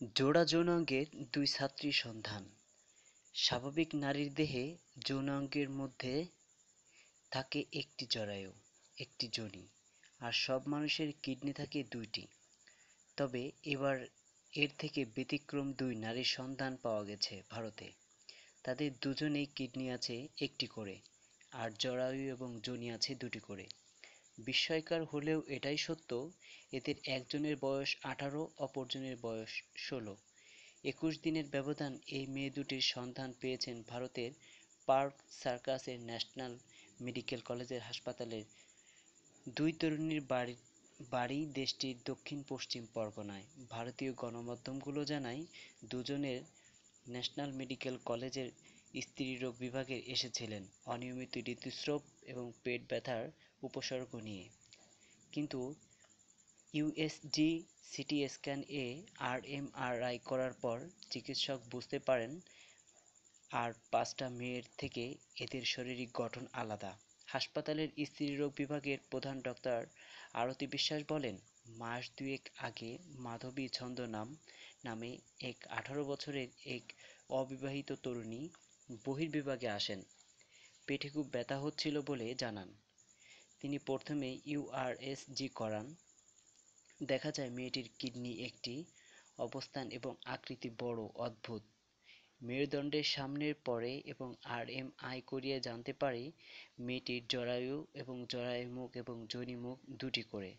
জোড়া যৌনাঙ্গের দুই ছাত্রীর সন্ধান। স্বাভাবিক নারীর দেহে যৌনাঙ্গের মধ্যে থাকে একটি জরায়ু, একটি যোনি, আর সব মানুষের কিডনি থাকে দুইটি। তবে এবার এর থেকে ব্যতিক্রম দুই নারীর সন্ধান পাওয়া গেছে ভারতে। তাদের দুজনেই কিডনি আছে একটি করে, আর জরায়ু এবং যোনি আছে দুটি করে। বিস্ময়কর হলেও এটাই সত্য, এদের একজনের বয়স আঠারো, অপরজনের বয়স ষোলো। একুশ দিনের ব্যবধান এই মেয়ে দুটির সন্ধান পেয়েছেন ভারতের পার্ক সার্কাসের ন্যাশনাল মেডিকেল কলেজের হাসপাতালের দুই তরুণীর বাড়ি বাড়ি দেশটির দক্ষিণ পশ্চিম পরগনায়। ভারতীয় গণমাধ্যমগুলো জানায়, দুজনের ন্যাশনাল মেডিকেল কলেজের স্ত্রীরোগ বিভাগে এসেছিলেন। অনিয়মিত ঋতুস্রাব এবং পেট ব্যথার উপসর্গ নিয়ে। কিন্তু ইউএসজি সিটি স্ক্যান এ আর এমআরআই করার পর চিকিৎসক বুঝতে পারেন, আর পাঁচটা মেয়ের থেকে এদের শারীরিক গঠন আলাদা। হাসপাতালের স্ত্রীরোগ বিভাগের প্রধান ডক্টর আরতি বিশ্বাস বলেন, মাস দুয়েক আগে মাধবী ছন্দ নাম নামে এক আঠারো বছরের এক অবিবাহিত তরুণী বহির্বিভাগে আসেন। পেটে খুব ব্যথা হচ্ছিল বলে জানান। তিনি প্রথমে ইউআরএসজি করান। দেখা যায় মেয়েটির কিডনি একটি অবস্থান এবং আকৃতি বড়, অদ্ভুত। মেরুদণ্ডের সামনের পরে এবং আর এম আই করিয়ে জানতে পারি, মেয়েটির জরায়ু এবং জরায়ু মুখ এবং যোনি মুখ দুটি করে।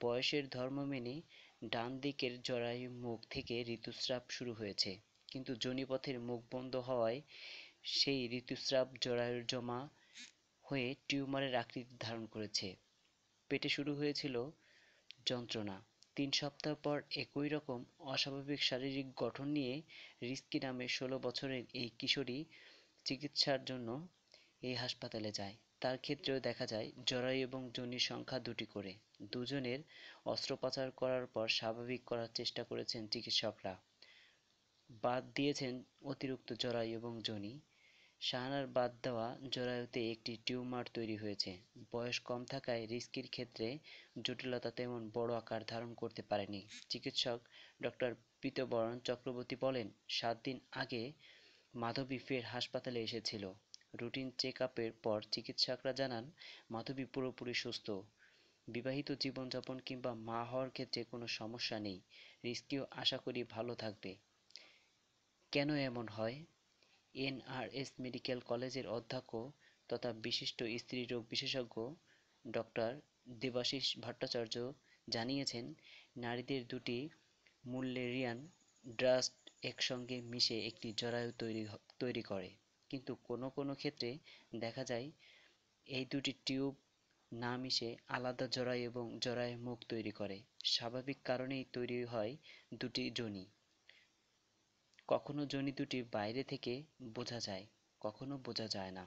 বয়সের ধর্ম মেনে ডান দিকের জরায়ু মুখ থেকে ঋতুস্রাব শুরু হয়েছে। কিন্তু যোনিপথের মুখ বন্ধ হওয়ায় সেই ঋতুস্রাব জরায়ুর জমা হয়ে টিউমারের আকৃতি ধারণ করেছে। পেটে শুরু হয়েছিল যন্ত্রণা। তিন সপ্তাহ পর একই রকম অস্বাভাবিক শারীরিক গঠন নিয়ে রিস্কি নামে ষোলো বছরের এই কিশোরী চিকিৎসার জন্য এই হাসপাতালে যায়। তার ক্ষেত্রেও দেখা যায়, জরায়ু এবং যোনির সংখ্যা দুটি করে। দুজনের অস্ত্রোপচার করার পর স্বাভাবিক করার চেষ্টা করেছেন চিকিৎসকরা। বাদ দিয়েছেন অতিরিক্ত জরায়ু এবং যোনি শাহানার বাদ দেওয়া জরায়ুতে একটি টিউমার তৈরি হয়েছে। বয়স কম থাকায় রিস্কির ক্ষেত্রে জটিলতা তেমন বড় আকার ধারণ করতে পারেনি। চিকিৎসক ডক্টর পীতবরণ চক্রবর্তী বলেন, সাত দিন আগে মাধবী ফের হাসপাতালে এসেছিল। রুটিন চেক আপের পর চিকিৎসকরা জানান, মাধবী পুরোপুরি সুস্থ। বিবাহিত জীবনযাপন কিংবা মা হওয়ার ক্ষেত্রে কোনো সমস্যা নেই। রিস্কিও আশা করি ভালো থাকবে। কেন এমন হয়? এনআরএস মেডিকেল কলেজের অধ্যক্ষ তথা বিশিষ্ট স্ত্রীরোগ বিশেষজ্ঞ ডক্টর দেবাশিস ভট্টাচার্য জানিয়েছেন, নারীদের দুটি মুল্লেরিয়ান ড্রাস্ট একসঙ্গে মিশে একটি জরায়ু তৈরি তৈরি করে। কিন্তু কোনো কোনো ক্ষেত্রে দেখা যায়, এই দুটি টিউব না মিশে আলাদা জরায়ু এবং জরায়ু মুখ তৈরি করে। স্বাভাবিক কারণেই তৈরি হয় দুটি যোনি কখনো জনি দুটি বাইরে থেকে বোঝা যায় কখনো বোঝা যায় না।